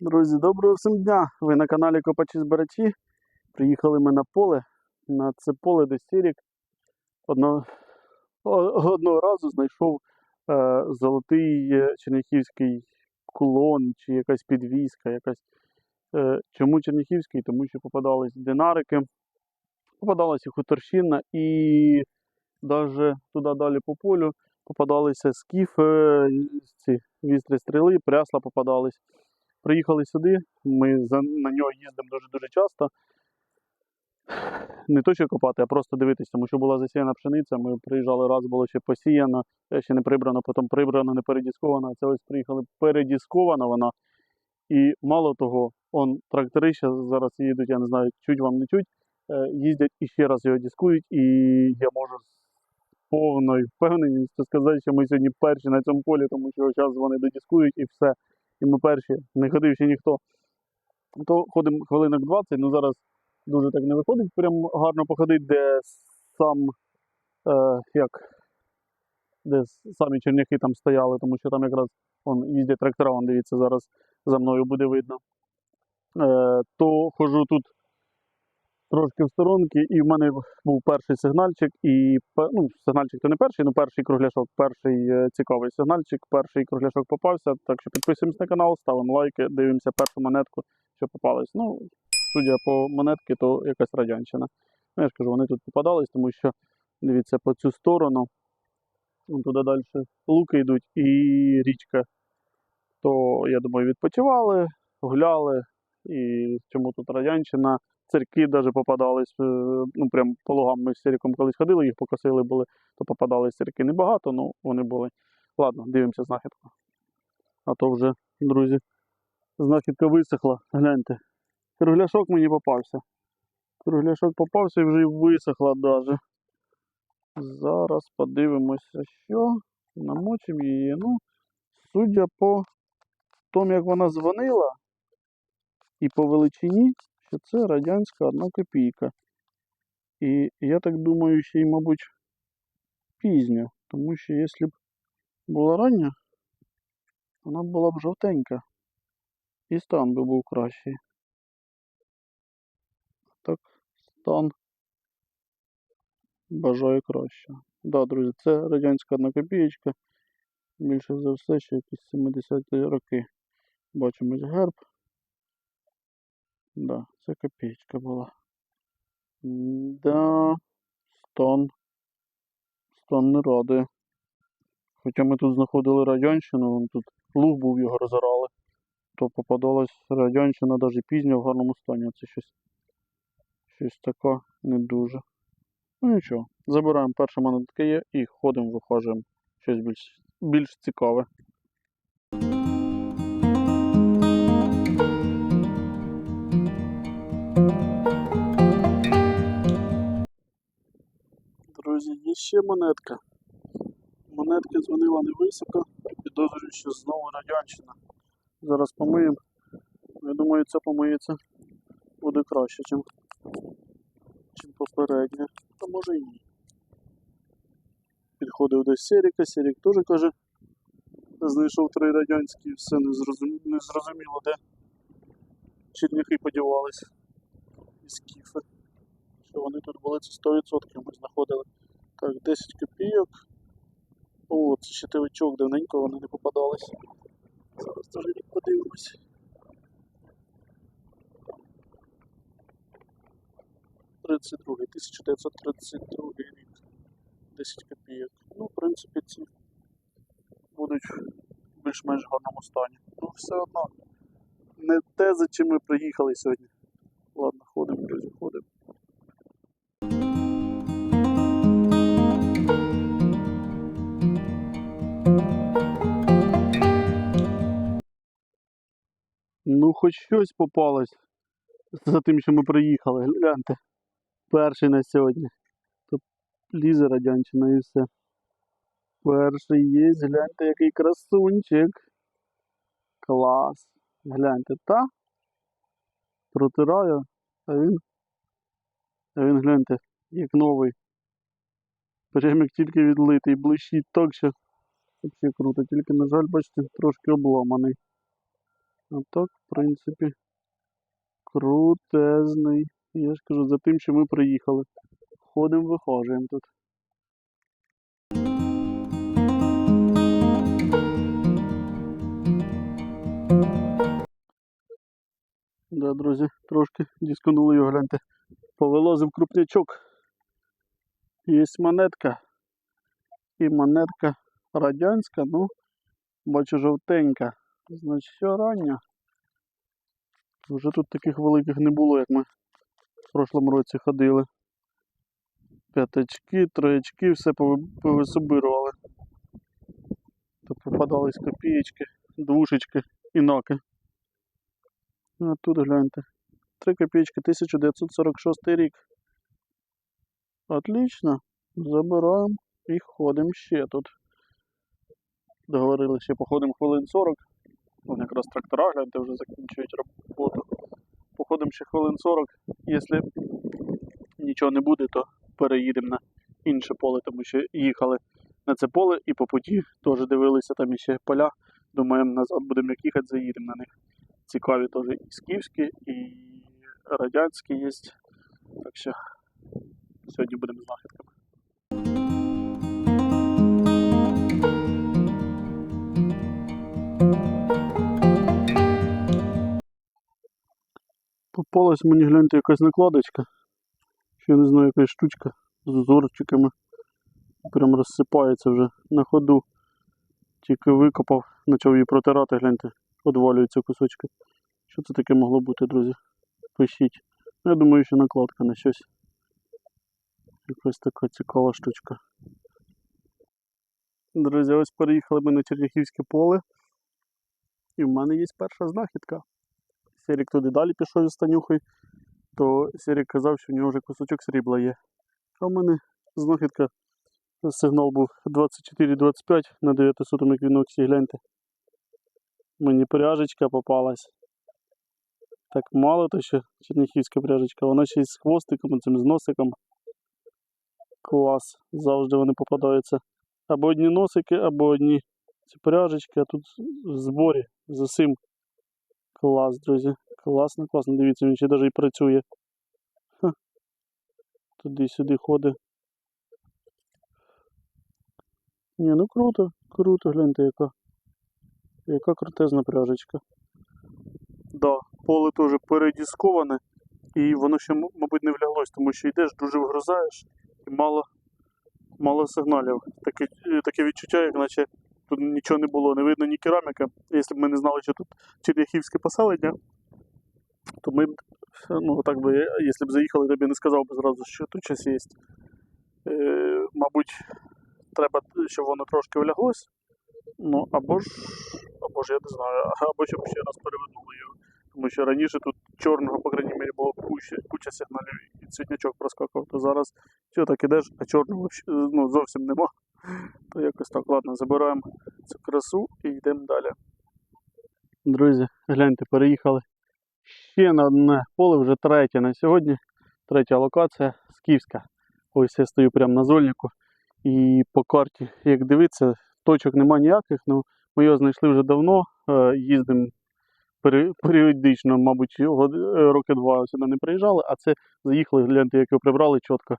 Друзі, доброго всім дня! Ви на каналі Копачі Збирачі. Приїхали ми на поле. На це поле, де Сірік одного, одного разу знайшов е, золотий е, черніхівський кулон чи якась підвіска. Якась. Е, чому черніхівський? Тому що попадались динарики, попадалася хуторщина і навіть туди далі по полю попадалися скіф, е, ці вістрі стріли, прясла попадались. Приїхали сюди, ми за, на нього їздимо дуже-дуже часто. Не то, що копати, а просто дивитися, тому що була засіяна пшениця. Ми приїжджали раз, було ще посіяно, е, ще не прибрано, потім прибрано, не передісковано. Це ось приїхали передіскована вона. І мало того, он трактори ще зараз їдуть, я не знаю, чуть вам не чуть, е, їздять і ще раз його дискують, і я можу з повною впевненістю сказати, що ми сьогодні перші на цьому полі, тому що зараз вони додіскують і все. І ми перші, не ходив ще ніхто. То ходимо хвилинок 20, ну зараз дуже так не виходить, прям гарно походити, де сам е, як, де самі черняхи там стояли, тому що там якраз он, їздять трактора, он дивіться, зараз за мною буде видно. Е, то хожу тут трошки в сторонки, і в мене був перший сигнальчик, і ну, сигнальчик то не перший, ну перший кругляшок, перший е, цікавий сигнальчик, перший кругляшок попався. Так що підписуємось на канал, ставимо лайки, дивимося першу монетку, що попалась. Ну, судя по монетки, то якась радянщина. Ну, я ж кажу, вони тут попадались, тому що дивіться по цю сторону. Туди далі луки йдуть і річка. То, я думаю, відпочивали, гуляли. І чому тут радянщина? Церкви навіть попадались, е, ну прям по лугам ми з Сіріком колись ходили, їх покосили були, то попадались церкви небагато, ну вони були. Ладно, дивимося знахідку. А то вже, друзі, знахідка висохла. Гляньте. Кругляшок мені попався. Кругляшок попався і вже й висохла даже. Зараз подивимося, що. Намочимо її. Ну, судя по тому, як вона дзвонила, і по величині, що це радянська одна копійка. І я так думаю, що й, мабуть, пізня. Тому що якщо б була рання, вона була б жовтенька. І стан би був кращий. Так, стан бажаю кращого. Да, друзі, це радянська одна копієчка. Більше за все, ще якісь 70-ті роки. Бачимо ось герб. Да, це копієчка була. Да, стан. Стан не радує. Хоча ми тут знаходили радянщину, тут луг був його розорали, то попадалась радянщина навіть пізня в гарному стані. Це щось, щось таке не дуже. Ну нічого, забираємо перше монетки є і ходимо, вихожуємо. Щось більш, більш цікаве. Друзі, є ще монетка. Монетки дзвонила невисоко, підозрюю, що знову радянщина. Зараз помиємо. Я думаю, це помиється буде краще, чим, чим попередня. Та може і ні. Підходив до Серіка, Серік теж каже, знайшов три радянські, все незрозум... незрозуміло, де черняхи подівались і скіфи. Що вони тут були, це 100% ми знаходили. Так, 10 копійок. О, це щитовичок, давненько вони не попадались. Зараз теж подивимось. Тридцять другий, 1932 рік. 10 копійок. Ну, в принципі, ці будуть в більш-менш гарному стані. Ну, все одно. Не те, за чим ми приїхали сьогодні. Ладно, ходимо, друзі, ходимо. Ну, хоч щось попалось за тим, що ми приїхали. Гляньте. Перший на сьогодні. Тут лізе радянщина і все. Перший є, гляньте, який красунчик. Клас. Гляньте, та? Протираю, а він. А він гляньте, як новий. Прям як тільки відлитий, блищить так, що взагалі круто. Тільки, на жаль, бачите, трошки обламаний. А так, в принципі, крутезний. Я ж кажу, за тим, що ми приїхали. Ходимо, вихожуємо тут. Да, друзі, трошки дисконули його, гляньте. Повилозив крупнячок. Є монетка. І монетка радянська, ну, бачу жовтенька. Значить, все рання. Вже тут таких великих не було, як ми в прошлому році ходили. П'ятачки, троячки, все пови- повисобирували. То попадались копієчки, двушечки і ноки. А тут гляньте. Три копійки, 1946 рік. Отлично. Забираємо і ходимо ще тут. Договорилися, походимо хвилин 40. Якраз трактора, гляньте, вже закінчують роботу. Походимо ще хвилин 40. Якщо нічого не буде, то переїдемо на інше поле, тому що їхали на це поле і по путі теж дивилися там іще поля. Думаємо, назад будемо як їхати, заїдемо на них. Цікаві теж і скіфські, і радянські є. Так що сьогодні будемо знахідками. Попалась мені гляньте якась накладочка. Ще не знаю, якась штучка з узорчиками. Прям розсипається вже на ходу. Тільки викопав, почав її протирати, гляньте, одвалюються кусочки. Що це таке могло бути, друзі? Пишіть. Ну, Я думаю, що накладка на щось. Якась така цікава штучка. Друзі, ось переїхали ми на Черняхівське поле. І в мене є перша знахідка. Серік туди далі пішов із Станюхою, то Серік казав, що в нього вже кусочок срібла є. А в мене знахідка, сигнал був 24-25 на 900 еквіноксі, гляньте. Мені пряжечка попалась. Так мало то що черніхівська пряжечка, вона ще й з хвостиком, цим з носиком. Клас. Завжди вони попадаються. Або одні носики, або одні ці пряжечки, а тут в зборі з усім. Клас, друзі. Класно, класно. Дивіться, він ще навіть і працює. Туди-сюди ходить. Ні, ну круто, круто, гляньте, яка. Яка крутезна пряжечка. Да, поле теж передісковане, і воно ще, мабуть, не вляглось, тому що йдеш, дуже вгризаєш і мало, мало сигналів. Таке, е, таке відчуття, як наче тут нічого не було, не видно ні кераміка. Якщо б ми не знали, що тут черняхівське поселення, то ми б, ну так би, якщо б заїхали, то б не сказав би зразу, що тут щось є. Е, мабуть, треба, щоб воно трошки вляглось. Ну, або ж, або ж я не знаю, або щоб ще раз перевернули його. Тому що раніше тут чорного, по крайній мірі, було куча, куча сигналів і цвітнячок проскакував. То зараз все так ідеш, а чорного ну, зовсім нема. То якось так, ладно, забираємо цю красу і йдемо далі. Друзі, гляньте, переїхали ще на одне поле, вже третє на сьогодні. Третя локація Скіфська. Ось я стою прямо на зольнику. І по карті, як дивитися, точок нема ніяких, ну ми його знайшли вже давно. Е, Їздимо періодично, мабуть, е, роки два сюди не приїжджали, а це заїхали, гляньте, як його прибрали чітко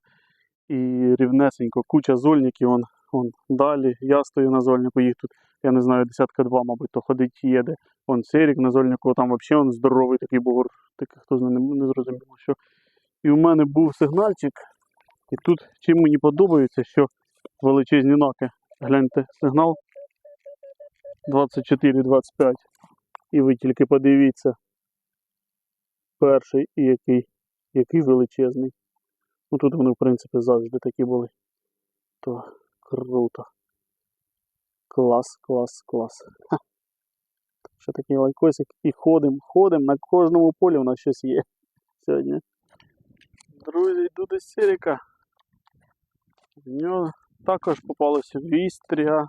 і рівнесенько. Куча зольників, он, он далі. Я стою на зольнику, їх тут, я не знаю, десятка два, мабуть, то ходить їде. Вон Серік на зольнику, там взагалі он здоровий такий бугор, такий, хто знає, не, не зрозуміло, що. І у мене був сигнальчик, і тут чим мені подобається, що величезні ноки. Гляньте, сигнал 24-25. І ви тільки подивіться. Перший і який, який величезний. Ну тут вони, в принципі, завжди такі були. То круто. Клас, клас, клас. Ха. Ще такий лайкосик. І ходимо, ходимо. На кожному полі у нас щось є сьогодні. Друзі, йду до Серіка. В нього також попалося вістря.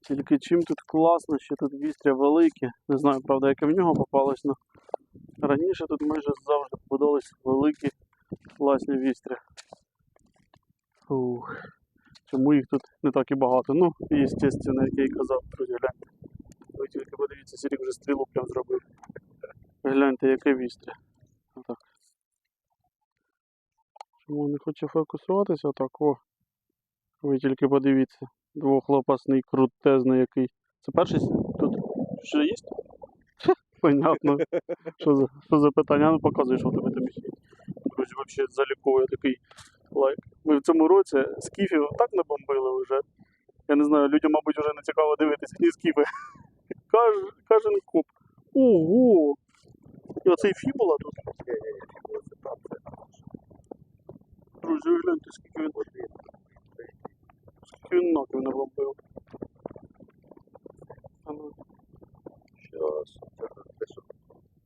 Тільки чим тут класно, що тут вістря велике. Не знаю, правда, яке в нього попалось, але раніше тут майже завжди попадались великі класні вістря. Фух. Чому їх тут не так і багато? Ну, і, звісно, як я і казав, друзі, гляньте. Ви тільки подивіться, Сірік вже стрілу прям зробив. Гляньте, яке вістря. Отак. Чому не хоче фокусуватися? Отак, о. Ви тільки подивіться. Двохлопасний, крутезний який. Це перший тут. Що є? Понятно. Що за, що за питання? Ну показуй, що в тебе там є. Друзі, взагалі заліковує такий лайк. Ми в цьому році скіфів так набомбили вже. Я не знаю, людям, мабуть, вже не цікаво дивитися ні скіфи. Каж, кожен коп. Ого! І оцей фібула тут. Друзі, гляньте, скільки він. Скільки він ноків набомбив. А ну, Щас. Це те, що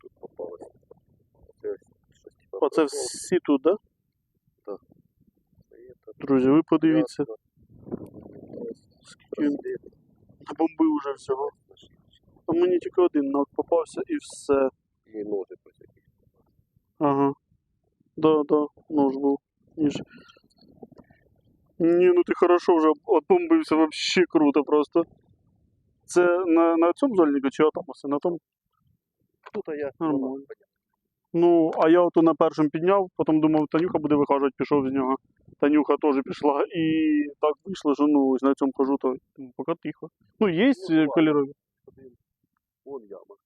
тут попалося. Це щось типа. Оце всі тут, да? все. Друзі, ви подивіться, скільки він набомбив уже всього. А мені тільки один нок попався і все. І ножик ось якийсь. Ага. Да, да, нож був. Ніж. Ні, ну ти хорошо вже отбомбився, вообще круто просто. Це на, на цьому зольнику чи ось? На тому? Тут я Нормально. Ну, а я ото на першому підняв, потім думав, Танюха буде вихажувати, пішов з нього. Танюха теж пішла, і так вийшло, що ну, ось на цьому хожу, то ну, поки тихо. Ну, є Ну, е, кольорові. Вон яма.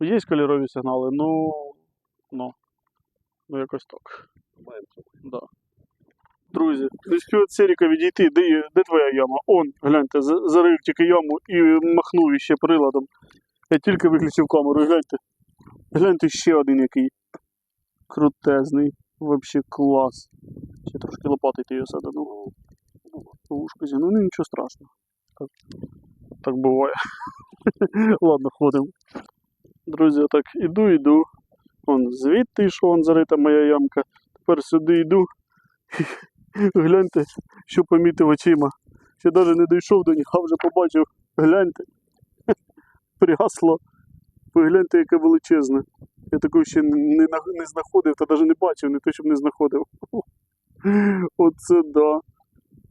Є кольорові сигнали, ну. Ну. Ну, якось так. Да. Друзі, від Серіка відійти, де, де твоя яма? Он, гляньте, зарив тільки яму і махнув іще приладом. Я тільки виключив камеру, гляньте. Гляньте ще один який. Крутезний. Вообще клас. Ще трошки лопатити його садану. Вушку зі. Ну нічого страшного. Так, так буває. Ладно, ходимо. Друзі, так іду, іду. Вон звідти йшов, зарита моя ямка. Тепер сюди йду. Гляньте, що помітив очима. Ще навіть не дійшов до них, а вже побачив. Гляньте. Прясло. Погляньте, яке величезне. Я такого ще не, не знаходив, та навіть не бачив, не те, щоб не знаходив. Оце да.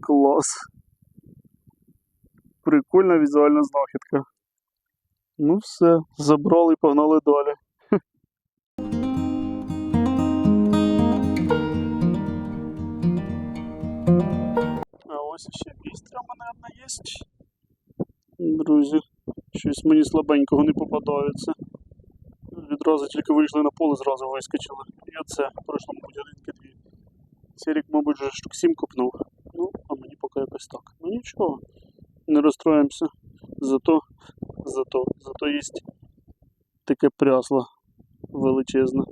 Клас. Прикольна візуальна знахідка. Ну все, забрали і погнали далі. А ось ще вістря в мене одна є. Друзі, щось мені слабенького не попадається. Відразу тільки вийшли на поле, зразу вискочили. І оце пройшло, мабуть, годинки дві. Серік, мабуть, вже штук сім копнув. Ну, а мені поки якось так. Ну нічого, не розстроїмося. Зато, зато, зато є таке прясло величезне.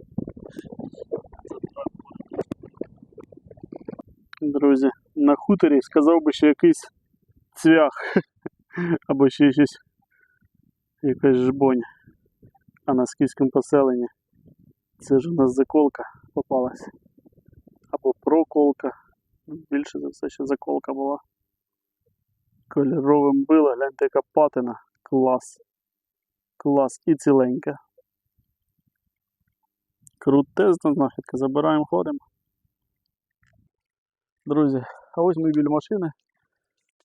Друзі, на хуторі сказав би, що якийсь цвях або ще щось якась жбонь. А на скіфському поселенні це ж у нас заколка попалась. Або проколка. Більше за все, що заколка була. Кольоровим била, гляньте, яка патина. Клас. Клас і ціленька. Крутезна знахідка. Забираємо, ходимо. Друзі, а ось ми біля машини.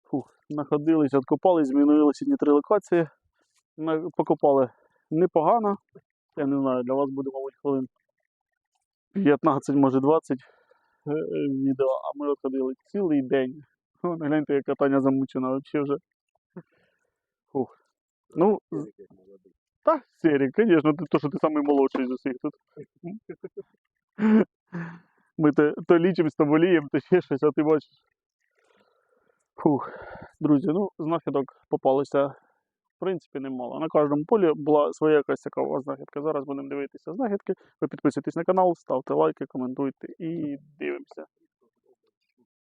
Фух, находились, откопали, змінили сьогодні три локації. Ми покопали непогано. Я не знаю, для вас буде, мабуть, хвилин 15, може 20 е, е, відео, а ми ходили цілий день. Вон, гляньте, яка Таня замучена взагалі вже. Фух. Ну, та, Серік, звісно, то, що ти самий молодший з усіх тут. Ми то, то лічимось, то боліємо, то ще щось, а ти бачиш. Фух. Друзі, ну, знахідок попалося, принципі, немало. На кожному полі була своя якась цікава знахідка. Зараз будемо дивитися знахідки. Ви підписуйтесь на канал, ставте лайки, коментуйте і дивимося.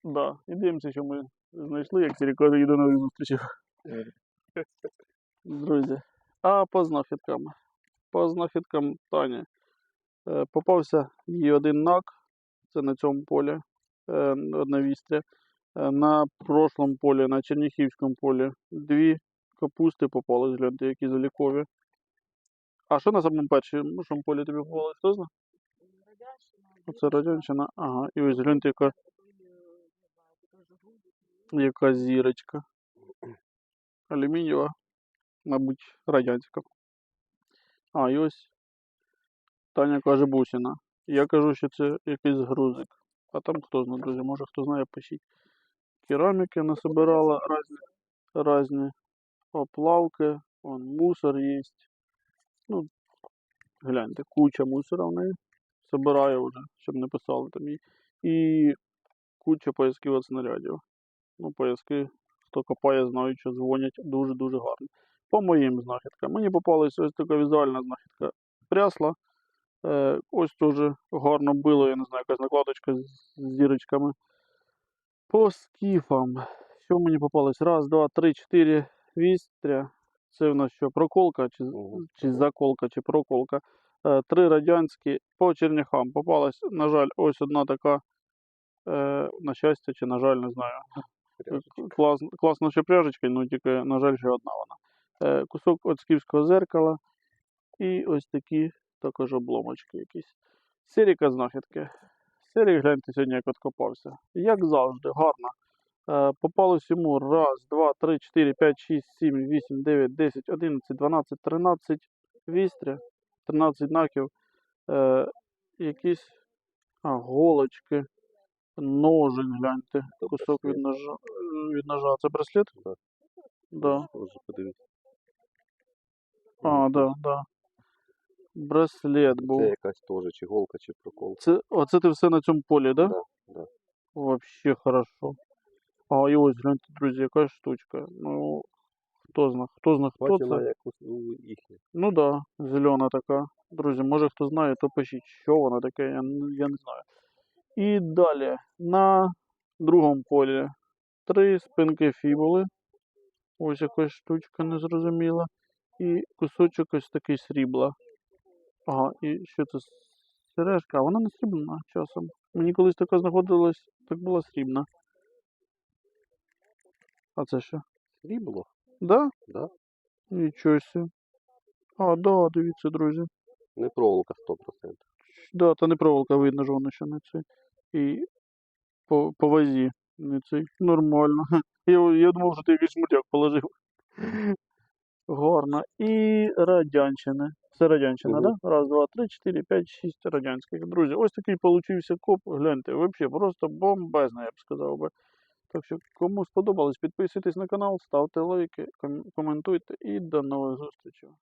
Да, і дивимося, що ми знайшли, як каже, і до нових зустрічей. Друзі. А по знахідкам. По знахідкам Тані. Е, Попався їй один нак, це на цьому полі, е, одна вістря. Е, На прошлому полі, на Черніхівському полі, дві капусти попались, гляньте, які залікові. А що на самому першому що полі тобі попалось, хто знає? Оце радянщина, ага. І ось гляньте, яка, яка зірочка. Алюмінієва, мабуть, радянська. А, і ось Таня каже бусина. Я кажу, що це якийсь грузик. А там хто знає, друзі, може хто знає, пишіть. Кераміки насобирала різні, різні оплавки, вон мусор є. Ну, гляньте, куча мусора в неї. Собирає вже, щоб не писали там їй. І куча поясків від снарядів. Ну, пояски, хто копає, знають, що дзвонять дуже-дуже гарно. По моїм знахідкам. Мені попалася ось така візуальна знахідка прясла. Е, ось теж гарно било, я не знаю, якась накладочка з зірочками. По скіфам. Що мені попалось? Раз, два, три, чотири вістря. Це в нас що, проколка, чи, чи заколка, чи проколка. Е, три радянські. По черняхам попалась, на жаль, ось одна така. Е, на щастя, чи на жаль, не знаю. Клас, класна ще пряжечка, ну тільки, на жаль, ще одна вона. Е, кусок от скіфського зеркала. І ось такі також обломочки якісь. Серіка знахідки. Серік, гляньте, сьогодні як откопався. Як завжди, гарно. Е, попалось йому раз, два, три, чотири, п'ять, шість, сім, вісім, дев'ять, десять, одинадцять, дванадцять, тринадцять вістря, 13 знаків. Е, якісь а, голочки, ножик, гляньте, кусок від ножа. Від ножа. Це браслет? Да. Да. А, да, да. Браслет був. Це якась теж чи голка, чи проколка. Це, оце ти все на цьому полі, да? Да, да. Вообще хорошо. А, і ось, гляньте, друзі, яка штучка. Ну, хто зна, хто зна, хто Бачила, це? як у- їхнє. Ну да, зелена така. Друзі, може хто знає, то пишіть, що вона таке, я, я не знаю. І далі, на другому полі три спинки фібули. Ось якась штучка незрозуміла. І кусочок ось такий срібла. Ага, і що це? Сережка, а вона не срібна часом. Мені колись така знаходилась, так була срібна. А це що? Срібло? Да? Да? Нічого сі. А, да, дивіться, друзі. Не проволока 100%. Да, та не проволока видно, що вона ще не цей. І по, по вазі не цей. Нормально. Я, я думав, що ти якийсь мутяк положив. Гарно. І радянщини. Це радянщина, Мгм. да? Раз, два, три, чотири, п'ять, шість радянських. Друзі, ось такий получився коп. Гляньте, взагалі просто бомбезно, я б сказав би. Так що, кому сподобалось, підписуйтесь на канал, ставте лайки, коментуйте і до нових зустрічей.